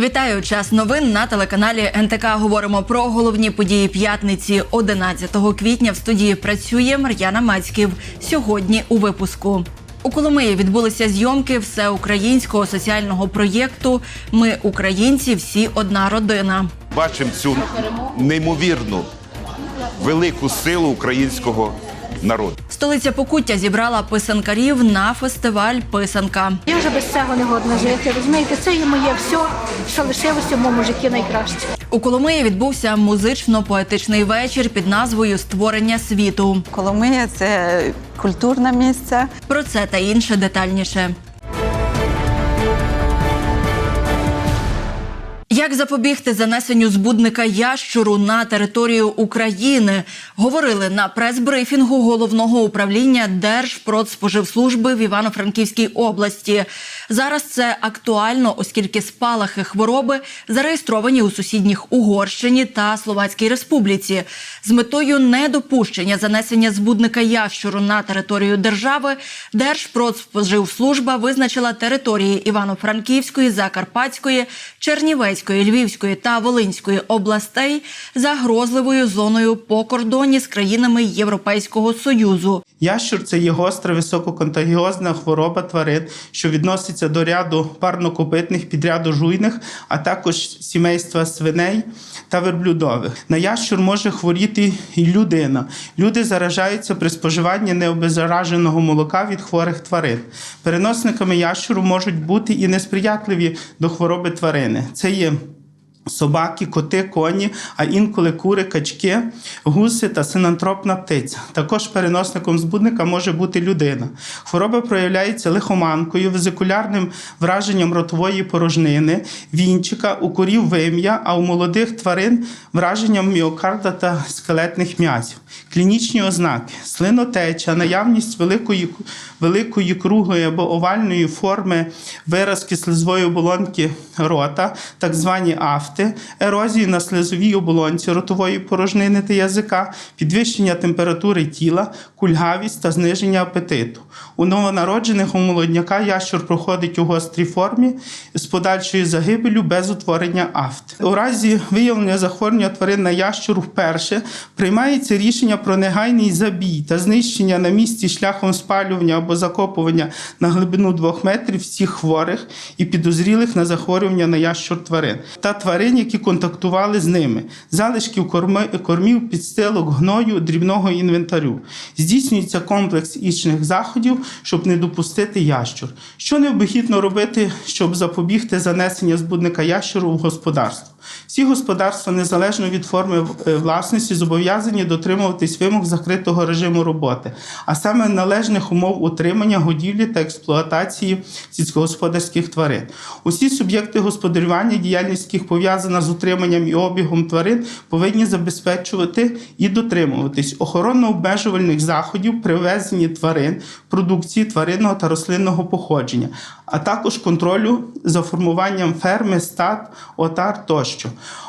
Вітаю час новин на телеканалі НТК. Говоримо про головні події п'ятниці 11 квітня. В студії працює Мар'яна Мацьків. Сьогодні у випуску. У Коломиї відбулися зйомки всеукраїнського соціального проєкту Ми українці, всі одна родина. бачимо цю неймовірну велику силу українського народу. Столиця Покуття зібрала писанкарів на фестиваль Писанка. Я вже без цього не годна жити. Розумієте, це є моє все, що лишилося в моєму житті найкраще. У Коломиї відбувся музично-поетичний вечір під назвою Створення світу. Коломия це культурне місце. Про це та інше детальніше. Як запобігти занесенню збудника ящуру на територію України? Говорили на прес-брифінгу головного управління Держпродспоживслужби в Івано-Франківській області. Зараз це актуально, оскільки спалахи хвороби зареєстровані у сусідніх Угорщині та Словацькій Республіці. З метою недопущення занесення збудника ящуру на територію держави Держпродспоживслужба визначила території Івано-Франківської, Закарпатської, Чернівецької, Львівської та Волинської областей загрозливою зоною по кордоні з країнами Європейського союзу. Ящур це є гостра висококонтагіозна хвороба тварин, що відноситься до ряду парнокопитних, підряду жуйних, а також сімейства свиней та верблюдових. На ящур може хворіти і людина. Люди заражаються при споживанні необеззараженого молока від хворих тварин. Переносниками ящуру можуть бути і несприятливі до хвороби тварини. Це є Собаки, коти, коні, а інколи кури, качки, гуси та синантропна птиця. Також переносником збудника може бути людина. Хвороба проявляється лихоманкою, везикулярним враженням ротової порожнини, вінчика, у корів вим'я, а у молодих тварин враженням міокарда та скелетних м'язів. Клінічні ознаки: слинотеча, наявність великої, великої круглої або овальної форми виразки слизової оболонки рота, так звані афти, ерозії на слизовій оболонці ротової порожнини та язика, підвищення температури тіла, кульгавість та зниження апетиту. У новонароджених у молодняка ящур проходить у гострій формі з подальшою загибелю без утворення афт. У разі виявлення захворювання тварин на ящур вперше приймається рішення про негайний забій та знищення на місці шляхом спалювання або закопування на глибину 2 метрів всіх хворих і підозрілих на захворювання на ящур тварин та тварин, які контактували з ними, залишків кормів, підстилок, гною, дрібного інвентарю. Здійснюється комплекс ічних заходів, щоб не допустити ящур. Що необхідно робити, щоб запобігти занесення збудника ящуру в господарство? Всі господарства, незалежно від форми е, власності, зобов'язані дотримуватись вимог закритого режиму роботи, а саме належних умов утримання, годівлі та експлуатації сільськогосподарських тварин. Усі суб'єкти господарювання, діяльність яких пов'язана з утриманням і обігом тварин, повинні забезпечувати і дотримуватись охоронно-обмежувальних заходів при ввезенні тварин, продукції тваринного та рослинного походження, а також контролю за формуванням ферми, стад, отар тощо.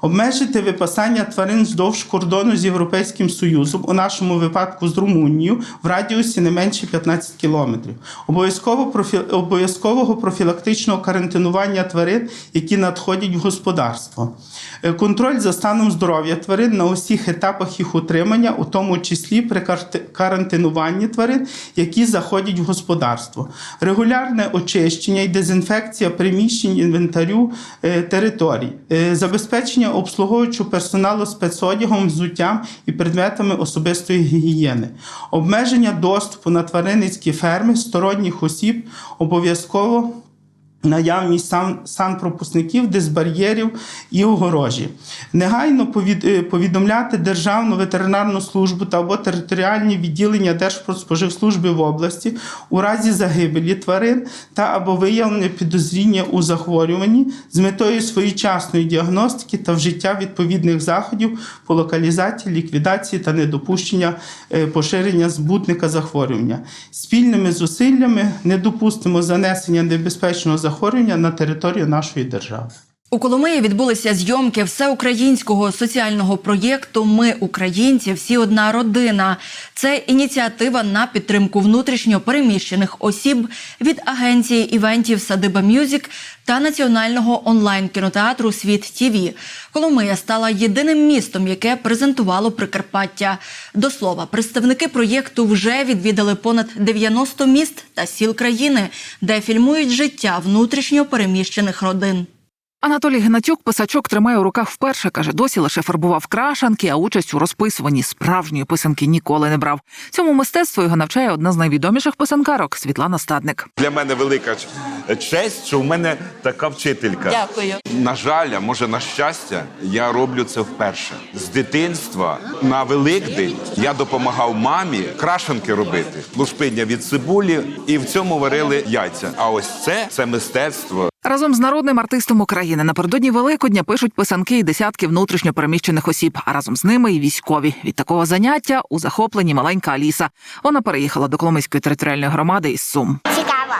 Обмежити випасання тварин вздовж кордону з Європейським Союзом, у нашому випадку з Румунією, в радіусі не менше 15 кілометрів. Обов'язково профі... Обов'язкового профілактичного карантинування тварин, які надходять в господарство. Е, Контроль за станом здоров'я тварин на усіх етапах їх утримання, у тому числі при карантинуванні тварин, які заходять в господарство. Регулярне очищення і дезінфекція приміщень інвентарю е, територій, Е, забезпечення обслуговуючого персоналу спецодягом, взуттям і предметами особистої гігієни, обмеження доступу на тваринницькі ферми сторонніх осіб обов'язково наявність сан, санпропускників, дисбар'єрів і огорожі. Негайно повід, е, повідомляти Державну ветеринарну службу та або територіальні відділення Держпродспоживслужби в області у разі загибелі тварин та або виявлення підозріння у захворюванні з метою своєчасної діагностики та вжиття відповідних заходів по локалізації, ліквідації та недопущення е, поширення збутника захворювання. Спільними зусиллями не допустимо занесення небезпечного захворювання на територію нашої держави. У Коломиї відбулися зйомки всеукраїнського соціального проєкту Ми українці, всі одна родина. Це ініціатива на підтримку внутрішньо переміщених осіб від агенції івентів Садиба Мюзік та національного онлайн кінотеатру Світ ТІВІ. Коломия стала єдиним містом, яке презентувало Прикарпаття. До слова, представники проєкту вже відвідали понад 90 міст та сіл країни, де фільмують життя внутрішньо переміщених родин. Анатолій Гнатюк писачок тримає у руках вперше. каже, досі лише фарбував крашанки, а участь у розписуванні справжньої писанки ніколи не брав. Цьому мистецтву його навчає одна з найвідоміших писанкарок Світлана Стадник. Для мене велика честь, що в мене така вчителька. Дякую. На жаль, а може на щастя, я роблю це вперше. З дитинства на Великдень я допомагав мамі крашенки робити, лушпиння від цибулі, і в цьому варили яйця. А ось це це мистецтво. Разом з народним артистом України напередодні Великодня пишуть писанки і десятки внутрішньо переміщених осіб, а разом з ними і військові. Від такого заняття у захопленні маленька Аліса. Вона переїхала до Коломийської територіальної громади із Сум. Цікаво.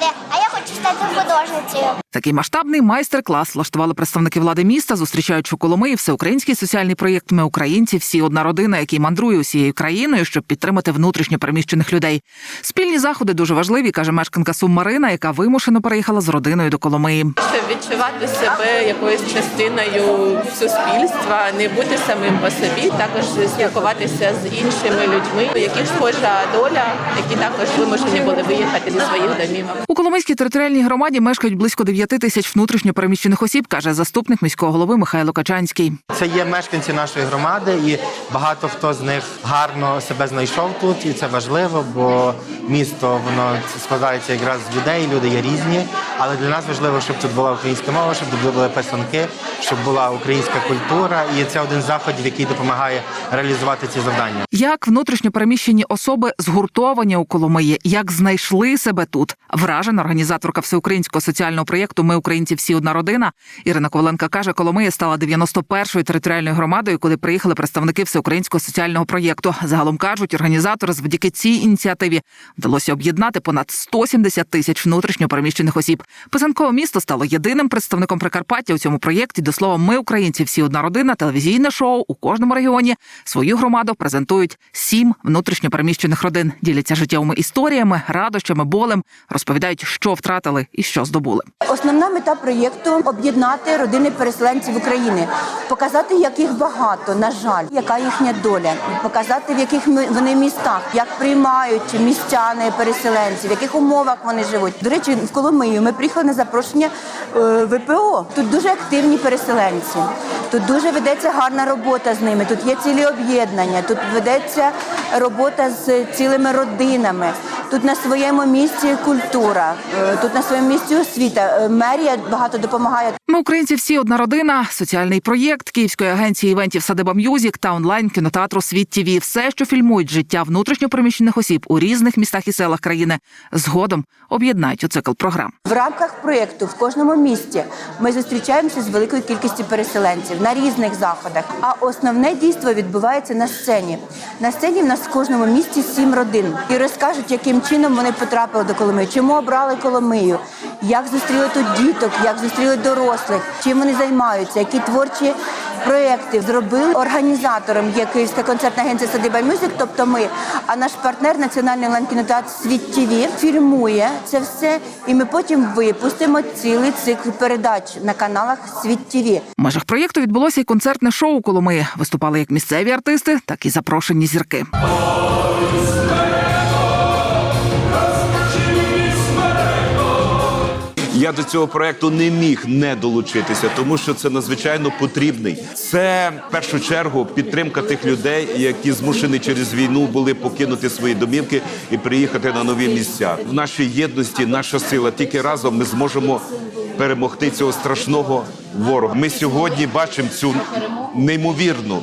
Тому що малювати, а я хочу стати художницею. Такий масштабний майстер-клас влаштували представники влади міста, зустрічаючи Коломиї всеукраїнський соціальний проєкт Ми українці, всі одна родина, який мандрує усією країною, щоб підтримати внутрішньо переміщених людей. Спільні заходи дуже важливі, каже мешканка Сум Марина, яка вимушено переїхала з родиною до Коломиї. щоб відчувати себе якоюсь частиною суспільства, не бути самим по собі, також спілкуватися з іншими людьми, у яких схожа доля, які також вимушені були виїхати зі своїх домівок. У Коломийській територіальній громаді мешкають близько 9 тисяч внутрішньо переміщених осіб, каже заступник міського голови Михайло Качанський. Це є мешканці нашої громади, і багато хто з них гарно себе знайшов тут, і це важливо, бо місто воно складається якраз з людей. Люди є різні. Але для нас важливо, щоб тут була українська мова, щоб тут були писанки, щоб була українська культура. І це один з заходів, який допомагає реалізувати ці завдання. Як внутрішньо переміщені особи згуртовані у Коломиї, як знайшли себе тут, вражена організаторка всеукраїнського соціального проєкту Ми українці всі одна родина. Ірина Коваленка каже, Коломия стала 91-ю територіальною громадою, куди приїхали представники всеукраїнського соціального проєкту. Загалом кажуть, організатори завдяки цій ініціативі вдалося об'єднати понад 170 тисяч внутрішньо переміщених осіб. Писанкове місто стало єдиним представником Прикарпаття у цьому проєкті. До слова, ми українці всі одна родина. Телевізійне шоу у кожному регіоні свою громаду презентують сім внутрішньо переміщених родин. Діляться життєвими історіями, радощами, болем, розповідають, що втратили і що здобули. Основна мета проєкту об'єднати родини переселенців України, показати, як їх багато, на жаль, яка їхня доля, показати, в яких вони містах, як приймають містяни переселенців, в яких умовах вони живуть. До речі, в Коломию ми приїхали на запрошення е, ВПО. Тут дуже активні переселенці. Тут дуже ведеться гарна робота з ними. Тут є цілі об'єднання, тут ведеться робота з цілими родинами. Тут на своєму місці культура, е, тут на своєму місці освіта. Е, Мерія багато допомагає. Ми українці всі одна родина, соціальний проєкт Київської агенції івентів Садиба М'юзік та онлайн кінотеатру Світ ТІВІ. Все, що фільмують життя внутрішньопереміщених осіб у різних містах і селах країни, згодом об'єднають у цикл програм. В рамках проєкту в кожному місті ми зустрічаємося з великою кількістю переселенців на різних заходах. А основне дійство відбувається на сцені. На сцені в нас в кожному місті сім родин і розкажуть, яким чином вони потрапили до Коломиї, чому обрали Коломию, як зустріли тут діток, як зустріли дорослих, чим вони займаються, які творчі проекти зробили організатором є Київська концертна агенція Садиба Мюзик, тобто ми. А наш партнер Національний онлайн-кінотеатр Світ ТВ фільмує це все, і ми потім випустимо цілий цикл передач на каналах Світ ТВ. В межах проєкту відбулося і концертне шоу Коломиї. Виступали як місцеві артисти, так і запрошені зірки. Я до цього проекту не міг не долучитися, тому що це надзвичайно потрібний. Це в першу чергу підтримка тих людей, які змушені через війну були покинути свої домівки і приїхати на нові місця. В нашій єдності наша сила. Тільки разом ми зможемо перемогти цього страшного ворога. Ми сьогодні бачимо цю неймовірну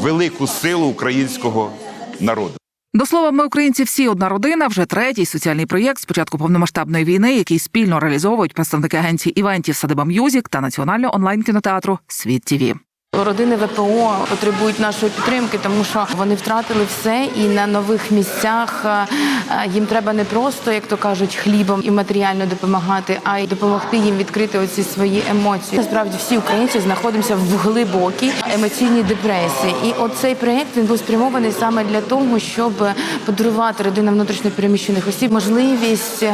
велику силу українського народу. До слова, ми українці всі одна родина. Вже третій соціальний проєкт з початку повномасштабної війни, який спільно реалізовують представники агенції івентів Садиба М'юзік та національного онлайн кінотеатру Світ ТІВІ. Родини ВПО потребують нашої підтримки, тому що вони втратили все, і на нових місцях е, е, їм треба не просто, як то кажуть, хлібом і матеріально допомагати, а й допомогти їм відкрити оці свої емоції. Насправді всі українці знаходимося в глибокій емоційній депресії. І оцей проєкт він був спрямований саме для того, щоб подарувати родинам внутрішньо переміщених осіб можливість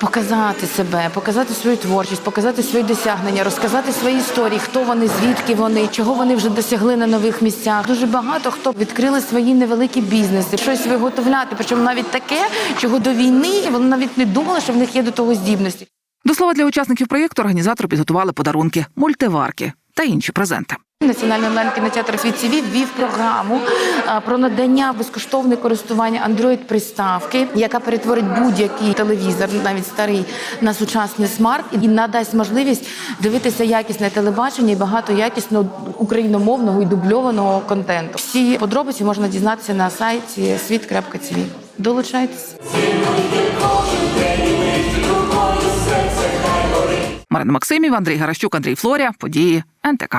показати себе, показати свою творчість, показати свої досягнення, розказати свої історії, хто вони, звідки вони, чого вони вже досягли на нових місцях. Дуже багато хто відкрили свої невеликі бізнеси, щось виготовляти, причому навіть таке, чого до війни вони навіть не думали, що в них є до того здібності. До слова, для учасників проєкту організатори підготували подарунки, мультиварки та інші презенти. Національний онлайн кінотеатр «Світ ввів програму про надання безкоштовне користування android приставки, яка перетворить будь-який телевізор, навіть старий, на сучасний смарт і надасть можливість дивитися якісне телебачення і багато якісного україномовного і дубльованого контенту. Всі подробиці можна дізнатися на сайті світ.тв. Долучайтесь. Марина Максимів, Андрій Гаращук, Андрій Флорія. Події НТК.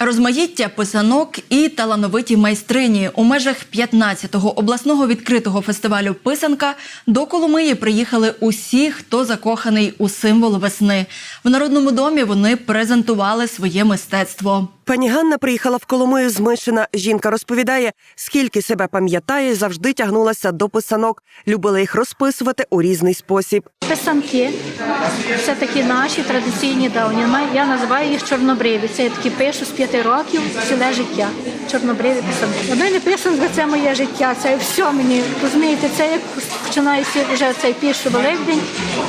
Розмаїття писанок і талановиті майстрині у межах 15-го обласного відкритого фестивалю Писанка до Коломиї приїхали усі, хто закоханий у символ весни. В народному домі вони презентували своє мистецтво. Пані Ганна приїхала в Коломию з Мишина. Жінка розповідає, скільки себе пам'ятає, завжди тягнулася до писанок, любила їх розписувати у різний спосіб. Писанки це такі наші традиційні давні. Я називаю їх чорнобриві. Це я такі пишу з п'яти років ціле життя. Чорнобриві писанки. У мене писанка це моє життя. Це все мені розумієте. Це як починається вже цей піший великдень.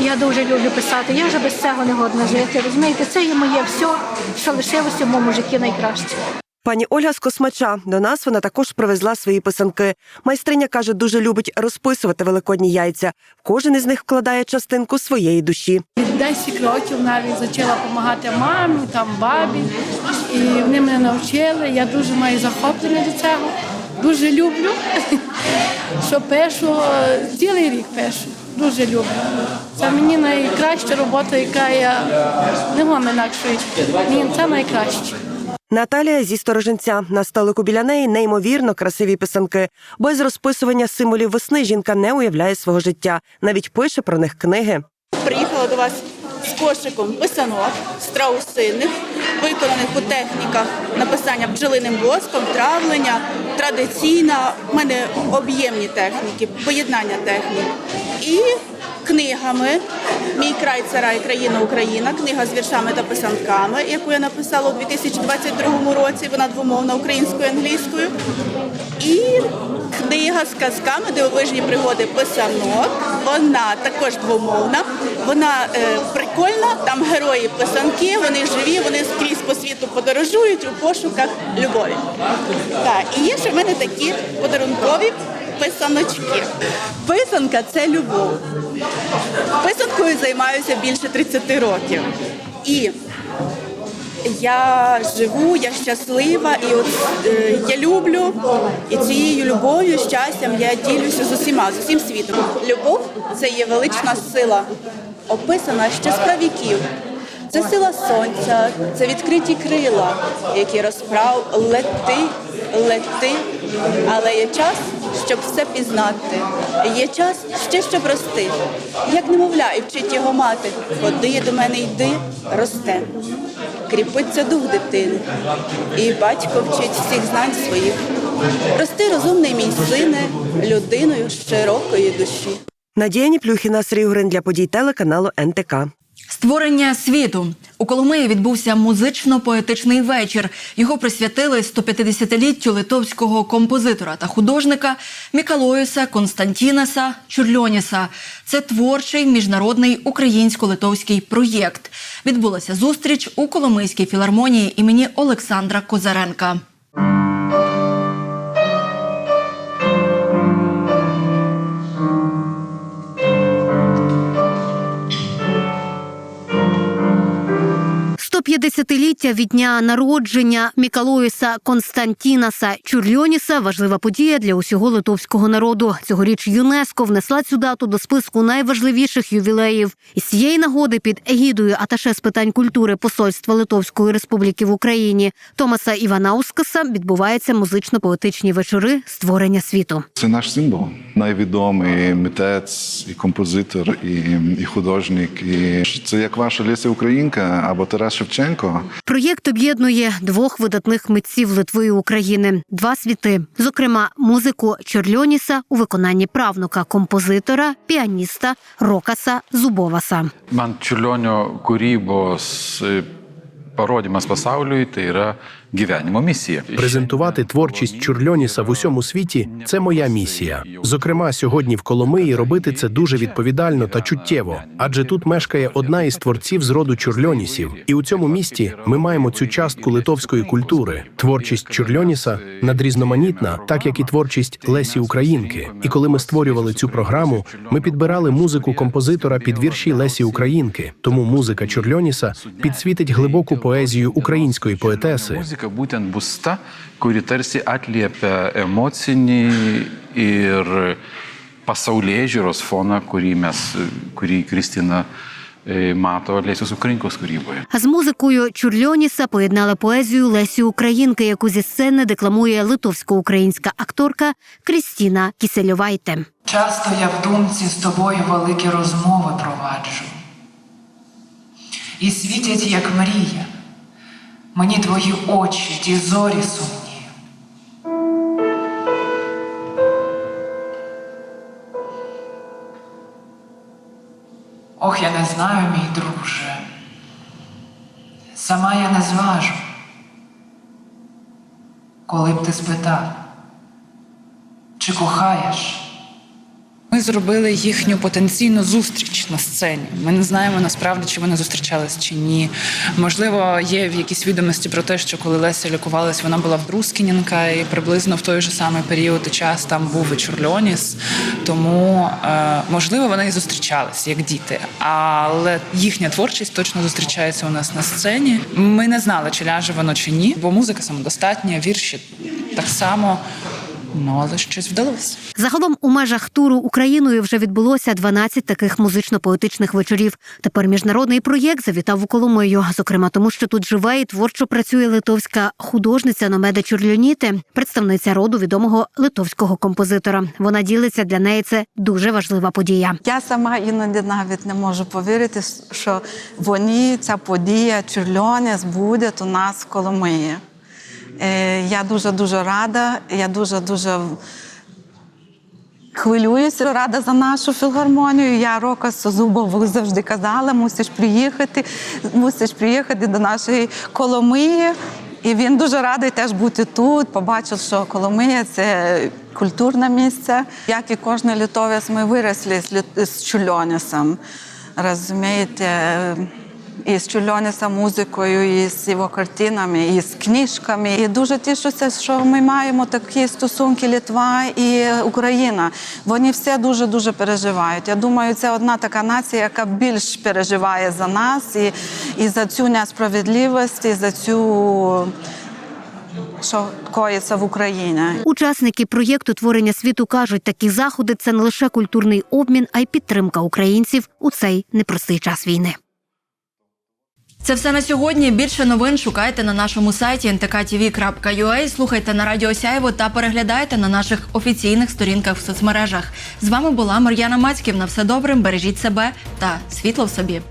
Я дуже люблю писати. Я вже без цього не годна жити. Розумієте, це є моє все, що лишилося в моєму житті найкраще. Пані Ольга з Космача до нас вона також привезла свої писанки. Майстриня каже, дуже любить розписувати великодні яйця. Кожен із них вкладає частинку своєї душі. Від 10 років навіть почала допомагати мамі, там бабі. І вони мене навчили. Я дуже маю захоплення до цього. Дуже люблю, що пишу, цілий рік пишу. Дуже люблю. Це мені найкраща робота, яка я не маю інакшої. Ні, це найкраще. Наталія зі стороженця на столику біля неї неймовірно красиві писанки. Без розписування символів весни жінка не уявляє свого життя, навіть пише про них книги. Приїхала до вас з кошиком писанок страусиних, виконаних у техніках написання бджолиним воском, травлення, традиційна, в мене об'ємні техніки, поєднання технік. І книгами Мій край, це рай, країна Україна, книга з віршами та писанками, яку я написала у 2022 році. Вона двомовна українською і англійською. І книга з казками Дивовижні пригоди писанок. Вона також двомовна. Вона е, прикольна. Там герої писанки, вони живі, вони скрізь по світу подорожують у пошуках любові. Так, і є ще в мене такі подарункові писаночки. Писанка це любов. Писанкою займаюся більше 30 років. І я живу, я щаслива, і от е, я люблю, і цією любов'ю, щастям я ділюся з усіма, з усім світом. Любов це є велична сила, описана ще з правіків. Це сила сонця, це відкриті крила, які розправ лети, лети, але є час, щоб все пізнати. Є час ще щоб рости. Як немовля, і вчить його мати. Ходи до мене йди, росте. Кріпиться дух дитини, і батько вчить всіх знань своїх. Рости розумний мій сине, людиною широкої душі. Надія Ніплюхіна, Сергій Грин для подій телеканалу НТК. Створення світу у Коломиї відбувся музично-поетичний вечір. Його присвятили 150-літтю литовського композитора та художника Мікалоюса Константінаса Чурльоніса. Це творчий міжнародний українсько-литовський проєкт. Відбулася зустріч у Коломийській філармонії імені Олександра Козаренка. 150-ліття від дня народження Мікалоїса Константінаса Чурльоніса важлива подія для усього литовського народу. Цьогоріч ЮНЕСКО внесла цю дату до списку найважливіших ювілеїв. Із цієї нагоди під егідою аташе з питань культури Посольства Литовської Республіки в Україні Томаса Іванаускаса відбуваються музично-поетичні вечори створення світу. Це наш символ. Найвідомий митець, і композитор, і, і художник. І це як ваша Леся Українка або Тарас Шевченко. Проєкт об'єднує двох видатних митців Литви і України, два світи, зокрема, музику Чорльоніса у виконанні правнука композитора, піаніста Рокаса Зубоваса. Man čiurlionio kūrybos з parodymas pasauliui tai yra gyvenimo misija. Презентувати творчість Чурльоніса в усьому світі це моя місія. Зокрема, сьогодні в Коломиї робити це дуже відповідально та чуттєво, адже тут мешкає одна із творців з роду Чурльонісів, і у цьому місті ми маємо цю частку литовської культури. Творчість Чурльоніса надрізноманітна, так як і творчість Лесі Українки. І коли ми створювали цю програму, ми підбирали музику композитора під вірші Лесі Українки. Тому музика Чурльоніса підсвітить глибоку поезію української поетеси. Muzika būtent bus ta, kuri tarsi atliepia emocinį ir pasaulyje žiūros foną, kurį mes, kurį Kristina mato Lėsios Ukrainkos kūryboje. А з музикою Чурльоніса поєднали поезію Лесі Українки, яку зі сцени декламує литовсько-українська акторка Крістіна Кісельовайте. Часто я в думці з тобою великі розмови проваджу. І світять, як мрія, мені твої очі, ті зорі сумні. Ох, я не знаю, мій друже. Сама я не зважу, коли б ти спитав, чи кохаєш? Зробили їхню потенційну зустріч на сцені. Ми не знаємо насправді, чи вони зустрічались чи ні. Можливо, є в якісь відомості про те, що коли Леся лікувалась, вона була в Брускінінка, і приблизно в той же самий період і час там був і Чурльоніс. Тому е, можливо вони і зустрічались як діти. Але їхня творчість точно зустрічається у нас на сцені. Ми не знали, чи ляже воно чи ні, бо музика самодостатня, вірші так само. Ну, але щось вдалося. Загалом у межах туру Україною вже відбулося 12 таких музично-поетичних вечорів. Тепер міжнародний проєкт завітав у Коломию, зокрема тому, що тут живе і творчо працює литовська художниця Номеда Чурльоніти, представниця роду відомого литовського композитора. Вона ділиться для неї це дуже важлива подія. Я сама іноді навіть не можу повірити, що вони, ця подія Чурльоніс буде у нас в Коломиї. Е, Я дуже дуже рада. Я дуже дуже хвилююся, рада за нашу філгармонію. Я Рока Созубову завжди казала, мусиш приїхати, мусиш приїхати до нашої Коломиї. І він дуже радий теж бути тут. Побачив, що Коломия це культурне місце. Як і кожен літовець, ми виросли з, літ- з Чульонісом. Розумієте, і з музикою, і з його картинами, і книжками. І дуже тішуся, що ми маємо такі стосунки Литва і Україна. Вони все дуже дуже переживають. Я думаю, це одна така нація, яка більш переживає за нас і, і за цю несправедливість, і за цю. Що коїться в Україні. Учасники проєкту творення світу кажуть, такі заходи це не лише культурний обмін, а й підтримка українців у цей непростий час війни. Це все на сьогодні. Більше новин шукайте на нашому сайті ntktv.ua, слухайте на Радіо Сяєво та переглядайте на наших офіційних сторінках в соцмережах. З вами була Мар'яна Мацьків. На все добре, бережіть себе та світло в собі.